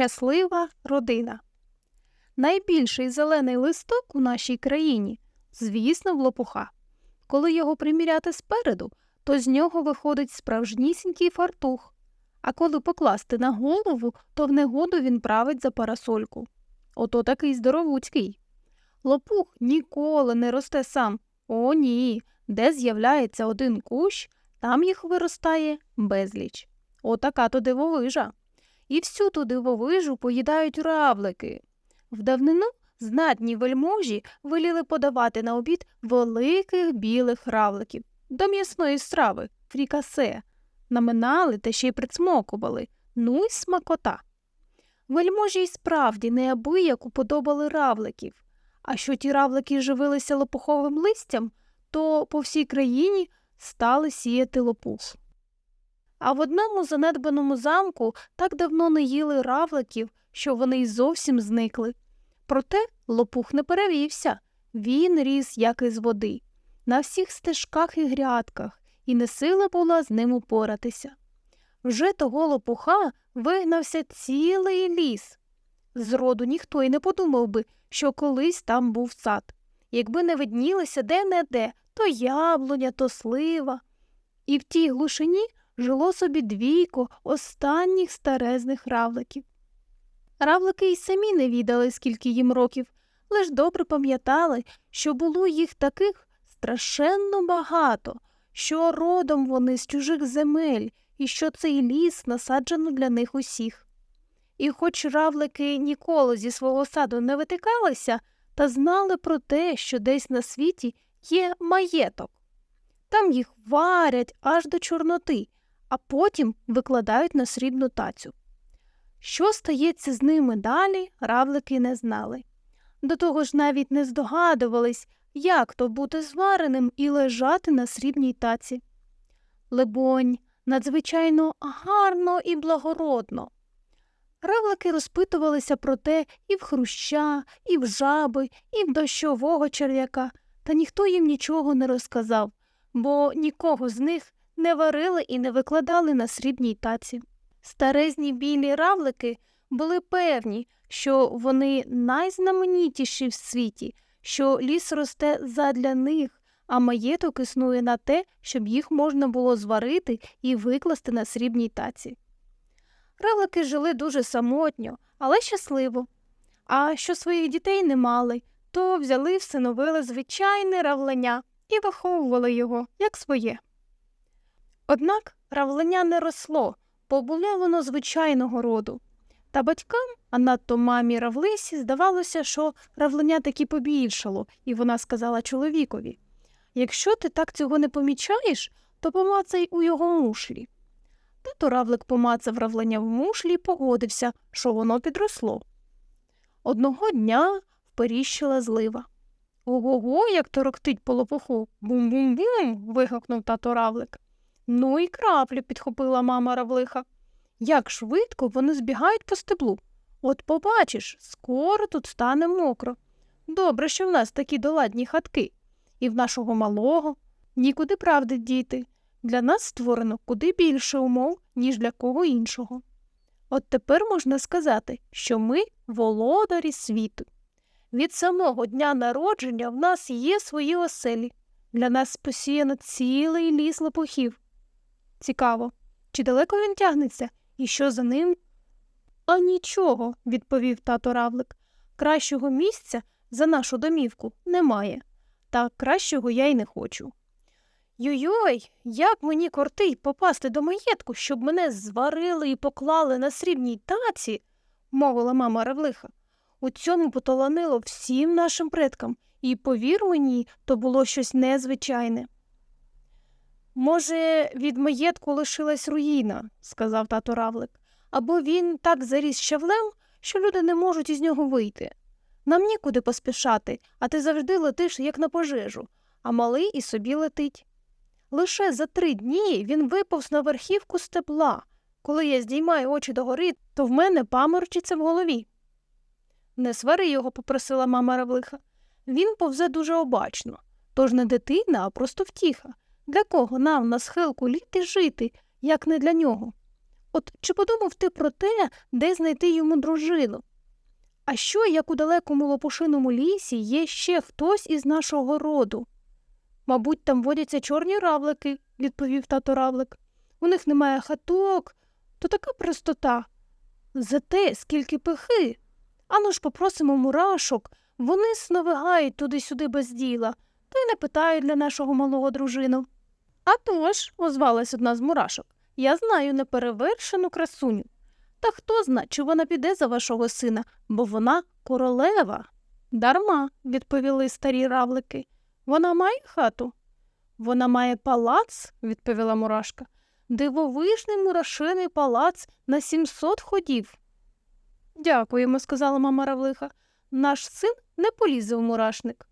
Щаслива родина. Найбільший зелений листок у нашій країні, звісно, в лопуха. Коли його приміряти спереду, то з нього виходить справжнісінький фартух. А коли покласти на голову, то в негоду він править за парасольку. Ото такий здоровуцький. Лопух ніколи не росте сам. О, ні. Де з'являється один кущ, там їх виростає безліч. Отака то дивовижа. І всю ту дивовижу поїдають равлики. В давнину знатні вельможі веліли подавати на обід великих білих равликів до м'ясної страви, фрікасе, наминали та ще й прицмокували. Ну й смакота. Вельможі й справді неабияк уподобали равликів. А що ті равлики живилися лопуховим листям, то по всій країні стали сіяти лопух. А в одному занедбаному замку так давно не їли равликів, що вони й зовсім зникли. Проте лопух не перевівся. Він ріс, як із води, на всіх стежках і грядках, і не сила була з ним упоратися. Вже того лопуха вигнався цілий ліс. Зроду ніхто й не подумав би, що колись там був сад. Якби не виднілися де-не-де, то яблуня, то слива. І в тій глушині жило собі двійко останніх старезних равликів. Равлики й самі не відали, скільки їм років, лиш добре пам'ятали, що було їх таких страшенно багато, що родом вони з чужих земель і що цей ліс насаджено для них усіх. І хоч равлики ніколи зі свого саду не витикалися, та знали про те, що десь на світі є маєток. Там їх варять аж до чорноти, а потім викладають на срібну тацю. Що стається з ними далі, равлики не знали. До того ж навіть не здогадувались, як то бути звареним і лежати на срібній таці. Лебонь, надзвичайно гарно і благородно. Равлики розпитувалися про те і в хруща, і в жаби, і в дощового черв'яка, та ніхто їм нічого не розказав, бо нікого з них не варили і не викладали на срібній таці. Старезні білі равлики були певні, що вони найзнаменітіші в світі, що ліс росте задля них, а маєток існує на те, щоб їх можна було зварити і викласти на срібній таці. Равлики жили дуже самотньо, але щасливо. А що своїх дітей не мали, то взяли всиновили звичайне равлення і виховували його як своє. Однак равлення не росло, бо було воно звичайного роду. Та батькам, а надто мамі Равлисі, здавалося, що равлення таки побільшало, і вона сказала чоловікові Якщо ти так цього не помічаєш, то помацай у його мушлі. Тато равлик помацав равлення в мушлі і погодився, що воно підросло. Одного дня вперіщила злива. Ого-го, як торохтить по лопуху. Бум-бум-бум. вигукнув тато равлик. Ну і краплю підхопила мама равлиха. Як швидко вони збігають по стеблу. От побачиш, скоро тут стане мокро. Добре, що в нас такі доладні хатки, і в нашого малого нікуди правди діти. Для нас створено куди більше умов, ніж для кого іншого. От тепер можна сказати, що ми володарі світу. Від самого дня народження в нас є свої оселі. Для нас посіяно цілий ліс лопухів. Цікаво, чи далеко він тягнеться і що за ним? А нічого, відповів тато Равлик. Кращого місця за нашу домівку немає, та кращого я й не хочу. Йой-йой, як мені кортить попасти до маєтку, щоб мене зварили і поклали на срібній таці, мовила мама Равлиха. У цьому поталанило всім нашим предкам, і, повір мені, то було щось незвичайне. Може, від маєтку лишилась руїна, сказав тато Равлик, або він так заріс щавлем, що люди не можуть із нього вийти. Нам нікуди поспішати, а ти завжди летиш, як на пожежу, а малий і собі летить. Лише за три дні він виповз на верхівку стебла. Коли я здіймаю очі догори, то в мене паморочиться в голові. Не свари його, попросила мама Равлиха. Він повзе дуже обачно, тож не дитина, а просто втіха. Для кого нам на схилку літи жити, як не для нього? От чи подумав ти про те, де знайти йому дружину? А що, як у далекому лопушиному лісі є ще хтось із нашого роду? Мабуть, там водяться чорні равлики, відповів тато равлик. У них немає хаток, то така простота. Зате скільки пихи. Ану ж попросимо мурашок, вони сновигають туди-сюди без діла, та й не питають для нашого малого дружину. «А тож», – озвалась одна з мурашок, я знаю неперевершену красуню. Та хто зна, чи вона піде за вашого сина, бо вона королева. Дарма, відповіли старі равлики. Вона має хату. Вона має палац, відповіла мурашка. Дивовижний мурашиний палац на сімсот ходів. Дякуємо, сказала мама равлиха. Наш син не полізе у мурашник.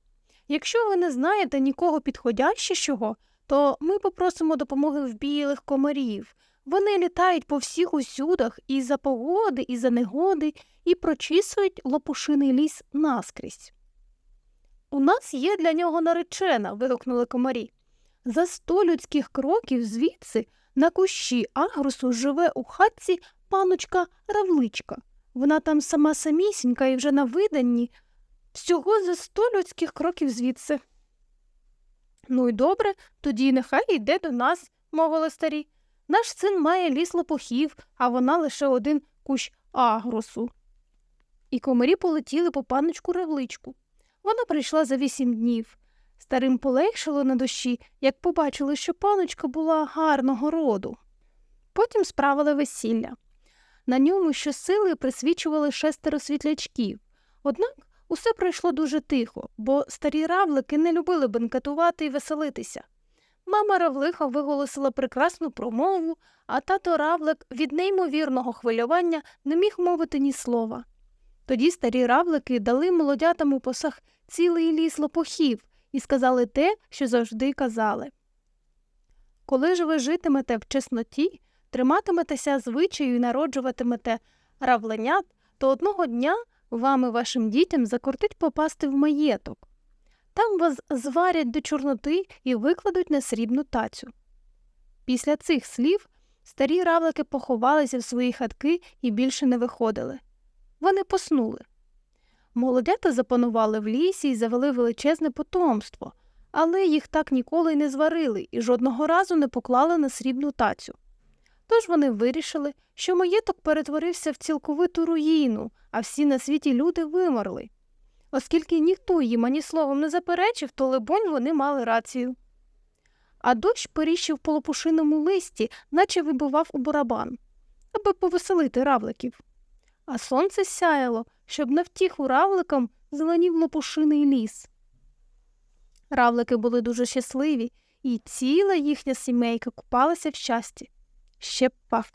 Якщо ви не знаєте нікого підходящого, то ми попросимо допомоги в білих комарів. Вони літають по всіх усюдах і за погоди, і за негоди, і прочісують лопушиний ліс наскрізь. У нас є для нього наречена. вигукнули комарі. За сто людських кроків звідси на кущі агрусу живе у хатці паночка Равличка. Вона там сама самісінька і вже на виданні, всього за сто людських кроків звідси. Ну й добре, тоді нехай йде до нас, мовили старі. Наш син має ліс лопухів, а вона лише один кущ агрусу. І комарі полетіли по паночку Равличку. Вона прийшла за вісім днів. Старим полегшило на душі, як побачили, що паночка була гарного роду. Потім справили весілля. На ньому щосили присвічували шестеро світлячків. Однак усе пройшло дуже тихо, бо старі равлики не любили бенкетувати і веселитися. Мама равлиха виголосила прекрасну промову, а тато равлик від неймовірного хвилювання не міг мовити ні слова. Тоді старі равлики дали молодятам у посах цілий ліс лопухів і сказали те, що завжди казали. Коли ж ви житимете в чесноті, триматиметеся звичаю і народжуватимете равленят, то одного дня вам і вашим дітям закортить попасти в маєток. Там вас зварять до чорноти і викладуть на срібну тацю. Після цих слів старі равлики поховалися в свої хатки і більше не виходили. Вони поснули. Молодята запанували в лісі і завели величезне потомство, але їх так ніколи й не зварили і жодного разу не поклали на срібну тацю. Тож вони вирішили, що маєток перетворився в цілковиту руїну, а всі на світі люди вимерли. Оскільки ніхто їм ані словом не заперечив, то, либонь, вони мали рацію. А дощ періщив по лопушиному листі, наче вибивав у барабан, аби повеселити равликів. А сонце сяяло, щоб на втіху равликам зеленів лопушиний ліс. Равлики були дуже щасливі, і ціла їхня сімейка купалася в щасті. Ще пак.